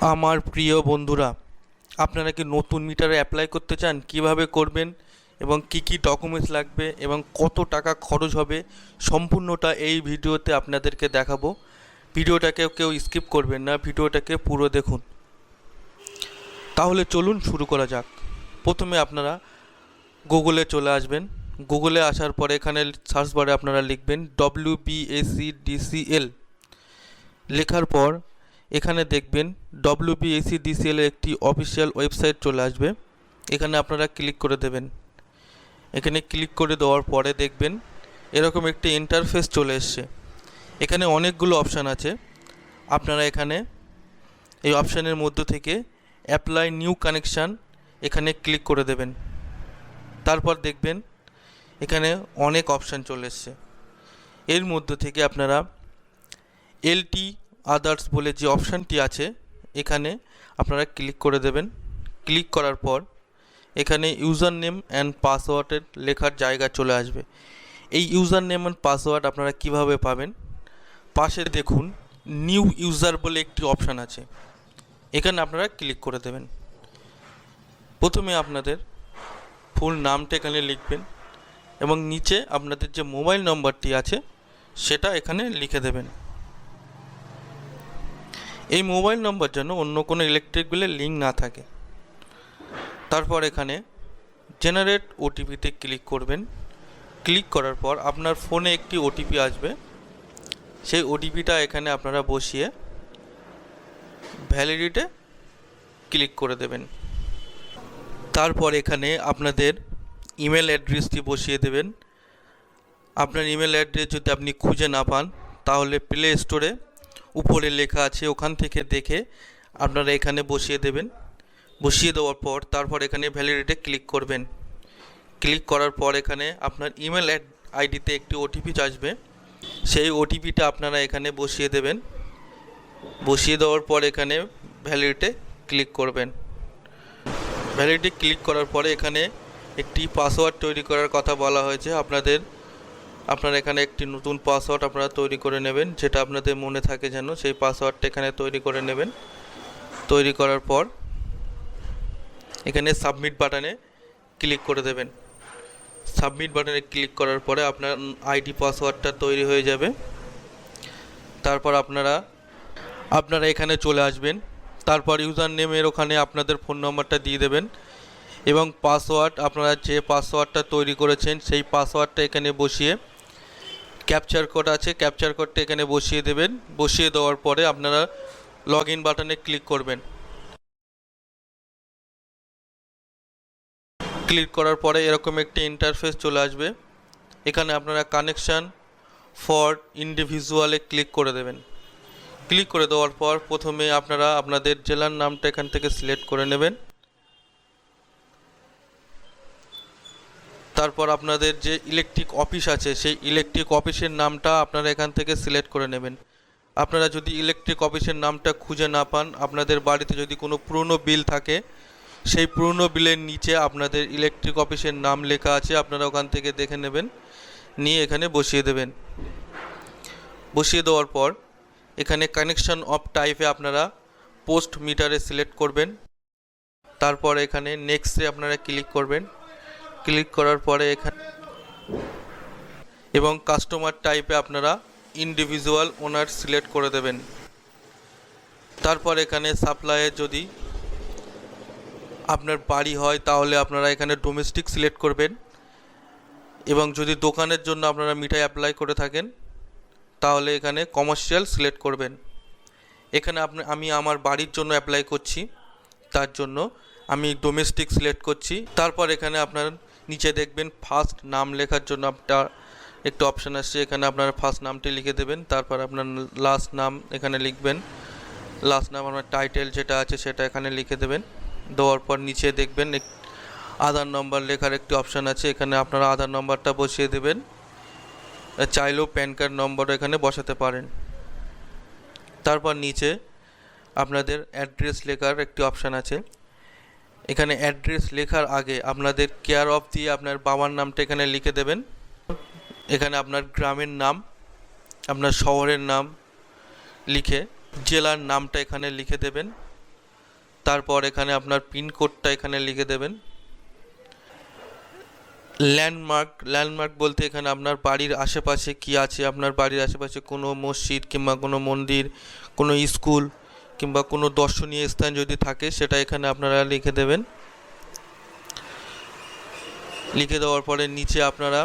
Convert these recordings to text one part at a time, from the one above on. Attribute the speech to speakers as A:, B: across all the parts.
A: আমার প্রিয় বন্ধুরা, আপনারা কি নতুন মিটারে অ্যাপ্লাই করতে চান? কীভাবে করবেন? এবং কি কি ডকুমেন্টস লাগবে? এবং কত টাকা খরচ হবে? সম্পূর্ণটা এই ভিডিওতে আপনাদেরকে দেখাবো। ভিডিওটাকে কেউ স্কিপ করবেন না, ভিডিওটাকে পুরো দেখুন। তাহলে চলুন শুরু করা যাক। প্রথমে আপনারা গুগলে চলে আসবেন। গুগলে আসার পরে এখানে সার্চ বারে আপনারা লিখবেন ডব্লিউ ডিসিএল লেখার পর এখানে দেখবেন ডব্লিউবিএসি ডিসিএল একটি অফিসিয়াল ওয়েবসাইট চলে আসবে। এখানে আপনারা ক্লিক করে দেবেন। এখানে ক্লিক করে দেওয়ার পরে দেখবেন এরকম একটি ইন্টারফেস চলে এসছে। এখানে অনেকগুলো অপশান আছে। আপনারা এখানে এই অপশানের মধ্য থেকে অ্যাপ্লাই নিউ কানেকশান এখানে ক্লিক করে দেবেন। তারপর দেখবেন এখানে অনেক অপশান চলে এসছে। এর মধ্য থেকে আপনারা এলটি আদার্স বলে যে অপশানটি আছে, এখানে আপনারা ক্লিক করে দেবেন। ক্লিক করার পর এখানে ইউজার নেম অ্যান্ড পাসওয়ার্ডের লেখার জায়গা চলে আসবে। এই ইউজার নেম অ্যান্ড পাসওয়ার্ড আপনারা কীভাবে পাবেন? পাশে দেখুন নিউ ইউজার বলে একটি অপশান আছে। এখানে আপনারা ক্লিক করে দেবেন। প্রথমে আপনাদের ফুল নামটা এখানে লিখবেন এবং নিচে আপনাদের যে মোবাইল নম্বরটি আছে, সেটা এখানে লিখে দেবেন। এই মোবাইল নম্বর যেন অন্য কোনো ইলেকট্রিক বিলের লিঙ্ক না থাকে। তারপর এখানে জেনারেট ওটিপিতে ক্লিক করবেন। ক্লিক করার পর আপনার ফোনে একটি ওটিপি আসবে। সেই ওটিপিটা এখানে আপনারা বসিয়ে ভ্যালিডিটে ক্লিক করে দেবেন। তারপর এখানে আপনাদের ইমেল অ্যাড্রেসটি বসিয়ে দেবেন। আপনার ইমেল অ্যাড্রেস যদি আপনি খুঁজে না পান, তাহলে প্লে স্টোরে উপরে লেখা আছে, ওখান থেকে দেখে আপনারা এখানে বসিয়ে দেবেন। বসিয়ে দেওয়ার পর তারপর এখানে ভ্যালিডিটে ক্লিক করবেন। ক্লিক করার পর এখানে আপনার ইমেল আইডিতে একটি ওটিপি আসবে। সেই ওটিপিটা আপনারা এখানে বসিয়ে দেবেন। বসিয়ে দেওয়ার পর এখানে ভ্যালিডিটে ক্লিক করবেন। ভ্যালিডিটি ক্লিক করার পরে এখানে একটি পাসওয়ার্ড তৈরি করার কথা বলা হয়েছে। আপনাদের আপনারা এখানে একটি নতুন পাসওয়ার্ড আপনারা তৈরি করে নেবেন, যেটা আপনাদের মনে থাকে যেন সেই পাসওয়ার্ডটা এখানে তৈরি করে নেবেন। তৈরি করার পর এখানে সাবমিট বাটনে ক্লিক করে দেবেন। সাবমিট বাটনে ক্লিক করার পরে আপনার আইডি পাসওয়ার্ডটা তৈরি হয়ে যাবে। তারপর আপনারা আপনারা এখানে চলে আসবেন। তারপর ইউজার নেমের ওখানে আপনাদের ফোন নম্বরটা দিয়ে দেবেন। এবং পাসওয়ার্ড আপনারা যে পাসওয়ার্ডটা তৈরি করেছেন, সেই পাসওয়ার্ডটা এখানে বসিয়ে ক্যাপচার কোড আছে ক্যাপচার কোডটা এখানে বসিয়ে দেবেন। বসিয়ে দেওয়ার পরে আপনারা লগ ইন বাটনে ক্লিক করবেন। ক্লিক করার পরে এরকম একটি ইন্টারফেস চলে আসবে। এখানে আপনারা কানেকশান ফর ইন্ডিভিজুয়ালে ক্লিক করে দেবেন। ক্লিক করে দেওয়ার পর প্রথমে আপনারা আপনাদের জেলার নামটা এখান থেকে সিলেক্ট করে নেবেন। তারপর আপনাদের যে ইলেকট্রিক অফিস আছে, সেই ইলেকট্রিক অফিসের নামটা আপনারা এখান থেকে সিলেক্ট করে নেবেন। আপনারা যদি ইলেকট্রিক অফিসের নামটা খুঁজে না পান, আপনাদের বাড়িতে যদি কোনো পুরনো বিল থাকে, সেই পুরনো বিলের নিচে আপনাদের ইলেকট্রিক অফিসের নাম লেখা আছে, আপনারা ওখান থেকে দেখে নেবেন। নিয়ে এখানে বসিয়ে দেবেন। বসিয়ে দেওয়ার পর এখানে কানেকশন অফ টাইপে আপনারা পোস্ট মিটারে সিলেক্ট করবেন। তারপর এখানে নেক্সটে আপনারা ক্লিক করবেন। ক্লিক করার পরে এখানে এবং কাস্টমার টাইপে আপনারা ইন্ডিভিজুয়াল ওনার সিলেক্ট করে দেবেন। তারপর এখানে সাপ্লাইয়ে যদি আপনার বাড়ি হয়, তাহলে আপনারা এখানে ডোমেস্টিক সিলেক্ট করবেন। এবং যদি দোকানের জন্য আপনারা মিঠাই অ্যাপ্লাই করে থাকেন, তাহলে এখানে কমার্শিয়াল সিলেক্ট করবেন। এখানে আপনি আমি আমার বাড়ির জন্য অ্যাপ্লাই করছি, তার জন্য আমি ডোমেস্টিক সিলেক্ট করছি। তারপর এখানে আপনার নিচে দেখবেন ফার্স্ট নাম লেখার জন্য আপনার একটু অপশান আসছে, এখানে আপনার ফার্স্ট নামটি লিখে দেবেন, তারপর আপনার লাস্ট নাম এখানে লিখবেন। লাস্ট নাম আপনার টাইটেল যেটা আছে সেটা এখানে লিখে দেবেন। দেওয়ার পর নিচে দেখবেন আধার নম্বর লেখার একটি অপশান আছে, এখানে আপনারা আধার নম্বরটা বসিয়ে দেবেন। চাইলেও প্যান কার্ড নম্বর এখানে বসাতে পারেন। তারপর নিচে আপনাদের অ্যাড্রেস লেখার একটি অপশান আছে। এখানে অ্যাড্রেস লেখার আগে আপনাদের কেয়ার অফ দিয়ে আপনার বাবার নামটা এখানে লিখে দেবেন। এখানে আপনার গ্রামের নাম, আপনার শহরের নাম লিখে জেলার নামটা এখানে লিখে দেবেন। তারপর এখানে আপনার পিনকোডটা এখানে লিখে দেবেন। ল্যান্ডমার্ক ল্যান্ডমার্ক বলতে এখানে আপনার বাড়ির আশেপাশে কি আছে, আপনার বাড়ির আশেপাশে কোনো মসজিদ কিংবা কোনো মন্দির, কোনো স্কুল কিংবা কোনো দর্শনীয় স্থান যদি থাকে, সেটা এখানে আপনারা লিখে দেবেন। লিখে দেওয়ার পরে নিচে আপনারা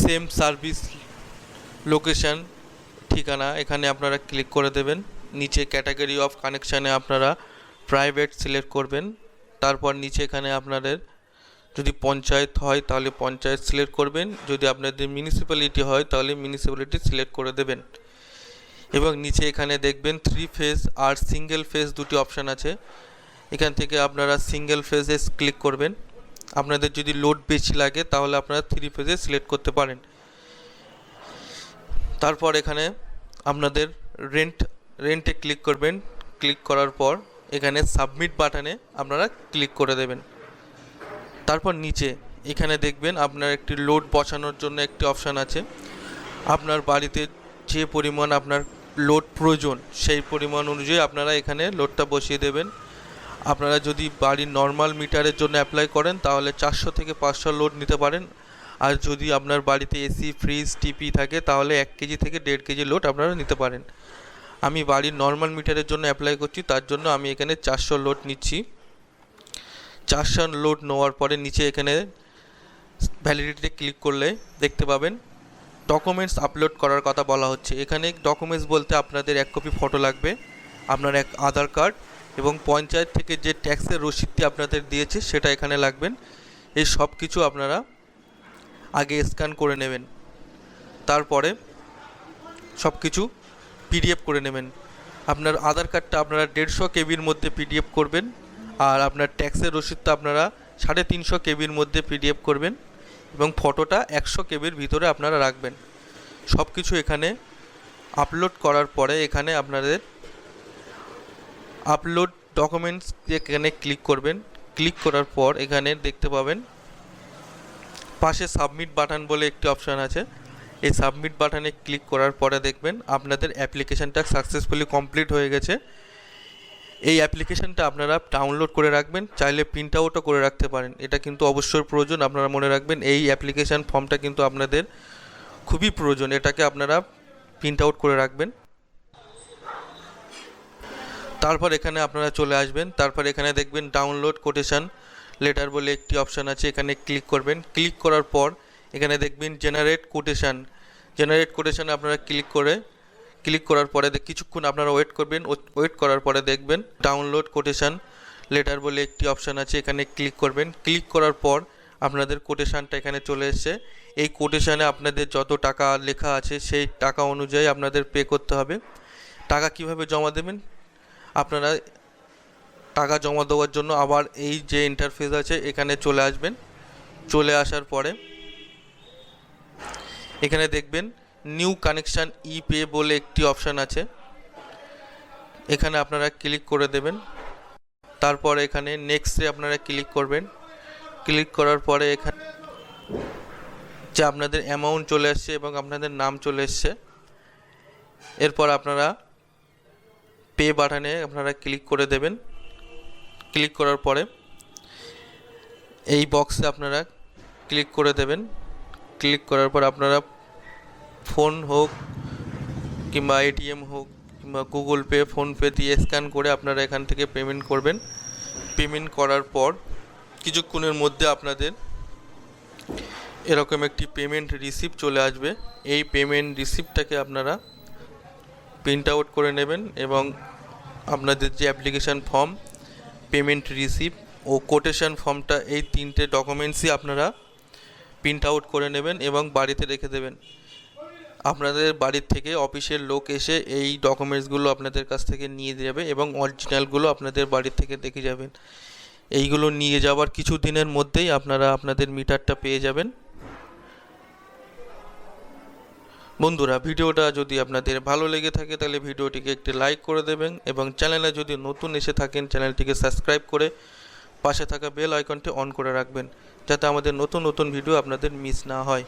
A: সেম সার্ভিস লোকেশন ঠিকানা এখানে আপনারা ক্লিক করে দেবেন। নিচে ক্যাটাগরি অফ কানেকশানে আপনারা প্রাইভেট সিলেক্ট করবেন। তারপর নিচে এখানে আপনাদের যদি পঞ্চায়েত হয়, তাহলে পঞ্চায়েত সিলেক্ট করবেন। যদি আপনাদের মিউনিসিপ্যালিটি হয়, তাহলে মিউনিসিপ্যালিটি সিলেক্ট করে দেবেন। এবং নিচে এখানে দেখবেন থ্রি ফেজ আর সিঙ্গেল ফেজ দুটি অপশান আছে। এখান থেকে আপনারা সিঙ্গেল ফেজে ক্লিক করবেন। আপনাদের যদি লোড বেশি লাগে, তাহলে আপনারা থ্রি ফেজে সিলেক্ট করতে পারেন। তারপর এখানে আপনাদের রেন্ট রেন্টে ক্লিক করবেন। ক্লিক করার পর এখানে সাবমিট বাটনে আপনারা ক্লিক করে দেবেন। তারপর নিচে এখানে দেখবেন আপনার একটি লোড বসানোর জন্য একটি অপশান আছে। আপনার বাড়িতে যে পরিমাণ আপনার লোড প্রয়োজন, সেই পরিমাণ অনুযায়ী আপনারা এখানে লোডটা বসিয়ে দেবেন। আপনারা যদি বাড়ির নর্মাল মিটারের জন্য অ্যাপ্লাই করেন, তাহলে চারশো থেকে পাঁচশো লোড নিতে পারেন। আর যদি আপনার বাড়িতে এসি ফ্রিজ টিপি থাকে, তাহলে এক কেজি থেকে দেড় কেজি লোড আপনারা নিতে পারেন। আমি বাড়ির নর্মাল মিটারের জন্য অ্যাপ্লাই করছি, তার জন্য আমি এখানে চারশো লোড নিচ্ছি। চারশো লোড নেওয়ার পরে নিচে এখানে ভ্যালিডিটিতে ক্লিক করলে দেখতে পাবেন। ডকুমেন্টস আপলোড করার কথা বলা হচ্ছে। এখানে ডকুমেন্টস বলতে আপনাদের এক কপি ফটো লাগবে, আপনার এক আধার কার্ড এবং পঞ্চায়েত থেকে যে ট্যাক্সের রসিদটি আপনাদের দিয়েছে সেটা এখানে লাগবেন। এই সব কিছু আপনারা আগে স্ক্যান করে নেবেন। তারপরে সব কিছু পিডিএফ করে নেবেন। আপনার আধার কার্ডটা আপনারা দেড়শো কেবির মধ্যে পিডিএফ করবেন আর আপনার ট্যাক্সের রসিদটা আপনারা সাড়ে তিনশো কেবির মধ্যে পিডিএফ করবেন। এবং ফটোটা একশো কেবির ভিতরে আপনারা রাখবেন। সব কিছু এখানে আপলোড করার পরে এখানে আপনাদের আপলোড ডকুমেন্টস এখানে ক্লিক করবেন। ক্লিক করার পর এখানে দেখতে পাবেন পাশে সাবমিট বাটন বলে একটি অপশান আছে। এই সাবমিট বাটনে ক্লিক করার পরে দেখবেন আপনাদের অ্যাপ্লিকেশানটা সাকসেসফুলি কমপ্লিট হয়ে গেছে। এই অ্যাপ্লিকেশানটা আপনারা ডাউনলোড করে রাখবেন, চাইলে প্রিন্ট আউটও করে রাখতে পারেন। এটা কিন্তু অবশ্যই প্রয়োজন, আপনারা মনে রাখবেন এই অ্যাপ্লিকেশান ফর্মটা কিন্তু আপনাদের খুবই প্রয়োজন, এটাকে আপনারা প্রিন্ট আউট করে রাখবেন। তারপর এখানে আপনারা চলে আসবেন, তারপর এখানে দেখবেন ডাউনলোড কোটেশান লেটার বলে একটি অপশান আছে, এখানে ক্লিক করবেন। ক্লিক করার পর এখানে দেখবেন জেনারেট কোটেশান জেনারেট কোটেশনে আপনারা ক্লিক করে ক্লিক করার পরে কিছুক্ষণ আপনারা ওয়েট করবেন। ওয়েট করার পরে দেখবেন ডাউনলোড কোটেশান লেটার বলে একটি অপশান আছে, এখানে ক্লিক করবেন। ক্লিক করার পর আপনাদের কোটেশানটা এখানে চলে এসছে। এই কোটেশানে আপনাদের যত টাকা লেখা আছে, সেই টাকা অনুযায়ী আপনাদের পে করতে হবে। টাকা কীভাবে জমা দেবেন? আপনারা টাকা জমা দেওয়ার জন্য আবার এই যে ইন্টারফেস আছে, এখানে চলে আসবেন। চলে আসার পরে এখানে দেখবেন নিউ কানেকশান ই পে বলে একটি অপশান আছে। এখানে আপনারা ক্লিক করে দেবেন। তারপর এখানে নেক্সটে আপনারা ক্লিক করবেন। ক্লিক করার পরে এখানে যে আপনাদের অ্যামাউন্ট চলে আসছে এবং আপনাদের নাম চলে এসছে। এরপর আপনারা পে বাটনে আপনারা ক্লিক করে দেবেন। ক্লিক করার পরে এই বক্সে আপনারা ক্লিক করে দেবেন। ক্লিক করার পর আপনারা ফোন হোক কিংবা এটিএম হোক কিংবা গুগল পে ফোনপে দিয়ে স্ক্যান করে আপনারা এখান থেকে পেমেন্ট করবেন। পেমেন্ট করার পর কিছুক্ষণের মধ্যে আপনাদের এরকম একটি পেমেন্ট রিসিপ্ট চলে আসবে। এই পেমেন্ট রিসিপ্টটাকে আপনারা প্রিন্ট আউট করে নেবেন এবং আপনাদের যে অ্যাপ্লিকেশান ফর্ম, পেমেন্ট রিসিপ্ট ও কোটেশন ফর্মটা এই তিনটে ডকুমেন্টসই আপনারা প্রিন্ট আউট করে নেবেন এবং বাড়িতে রেখে দেবেন। আপনাদের বাড়ির থেকে অফিসের লোক এসে এই ডকুমেন্টসগুলো আপনাদের কাছ থেকে নিয়ে যাবে এবং অরিজিনালগুলো আপনাদের বাড়ির থেকে দেখে যাবেন। এইগুলো নিয়ে যাওয়ার কিছু দিনের মধ্যেই আপনারা আপনাদের মিটারটা পেয়ে যাবেন। বন্ধুরা, ভিডিওটা যদি আপনাদের ভালো লেগে থাকে তাহলে ভিডিওটিকে একটি লাইক করে দেবেন এবং চ্যানেলে যদি নতুন এসে থাকেন চ্যানেলটিকে সাবস্ক্রাইব করে পাশে থাকা বেল আইকনটি অন করে রাখবেন, যাতে আমাদের নতুন নতুন ভিডিও আপনাদের মিস না হয়।